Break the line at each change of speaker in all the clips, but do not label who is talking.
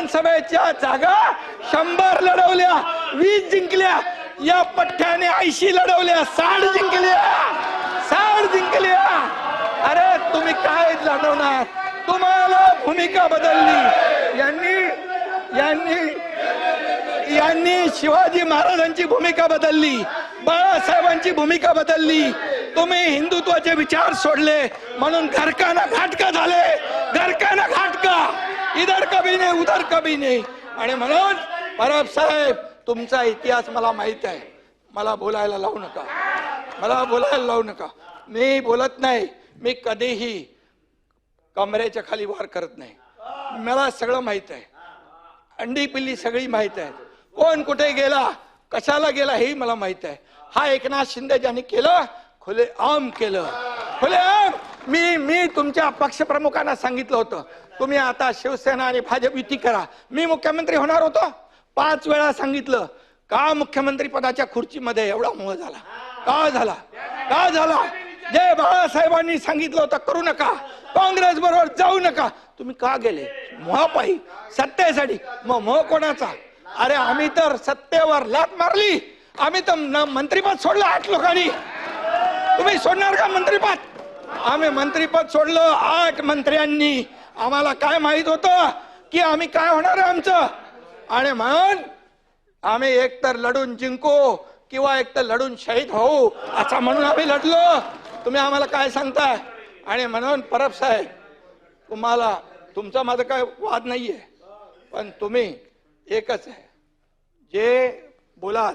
विधानसभेच्या जागा शंभर लढवल्या वीस जिंकल्या या पठ्ठ्याने ऐंशी लढवल्या साठ जिंकल्या साठ जिंकल्या. अरे तुम्ही काय लढवणार तुम्हाला भूमिका बदलली. यांनी यांनी यांनी शिवाजी महाराजांची भूमिका बदलली बाळासाहेबांची भूमिका बदलली. तुम्ही हिंदुत्वाचे विचार सोडले म्हणून घरकाना घाटका झाले. घर इधर कभी नाही उधर कभी नाही। आणि म्हणून परब साहेब तुमचा इतिहास मला माहीत आहे. मला बोलायला लावू नका. मला बोलायला लावू नका. मी बोलत नाही. मी कधीही कमरेच्या खाली वार करत नाही. मला सगळं माहीत आहे. अंडी पिल्ली सगळी माहीत आहे कोण कुठे गेला कशाला गेला हेही मला माहीत आहे. हा एकनाथ शिंदे ज्यांनी केलं खुले आम केलं. खुले आम मी मी तुमच्या पक्षप्रमुखांना सांगितलं होतं. तुम्ही आता शिवसेना आणि भाजप युती करा. मी मुख्यमंत्री होणार होतो. पाच वेळा सांगितलं. का मुख्यमंत्री पदाच्या खुर्चीमध्ये एवढा मोह झाला? का झाला? का झाला? जे बाळासाहेबांनी सांगितलं होतं करू नका. काँग्रेस बरोबर जाऊ नका. तुम्ही का गेले? मोहापायी. सत्तेसाठी. मग मोह कोणाचा? अरे आम्ही तर सत्तेवर लात मारली. आम्ही तर मंत्रीपद सोडलं आठ लोकांनी. तुम्ही सोडणार का मंत्रीपद? आम्ही मंत्रीपद सोडलं आठ मंत्र्यांनी. आम्हाला काय माहीत होतं की आम्ही काय होणार आहे आमचं? आणि म्हणून आम्ही एकतर लढून जिंकू किंवा एकतर लढून शहीद होऊ असं म्हणून आम्ही लढलो. तुम्ही आम्हाला काय सांगताय? आणि म्हणून परब साहेब तुम्हाला तुमचा माझा काय वाद नाहीये पण तुम्ही एकच आहे. जे बोलाल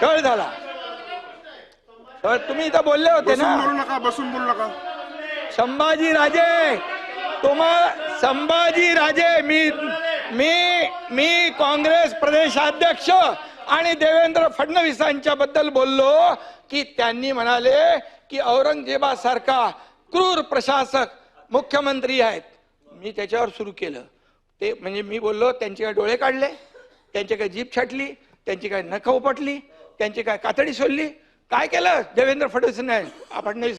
छळ झाला. छळ तुम्ही इथं बोलले होते
बसून
ना.
बोलू नका बसून बोलू नका.
संभाजी राजे तुम्हा संभाजी राजे मी मी मी काँग्रेस प्रदेशाध्यक्ष आणि देवेंद्र फडणवीसांच्या बद्दल बोललो की त्यांनी म्हणाले की औरंगजेबासारखा क्रूर प्रशासक मुख्यमंत्री आहेत. मी त्याच्यावर सुरू केलं. ते म्हणजे मी बोललो त्यांचे काय डोळे काढले त्यांची काय जीप छाटली त्यांची काय नख उपटली त्यांची काय कातडी सोडली? काय केलं? देवेंद्र फडणवीस फडणवीस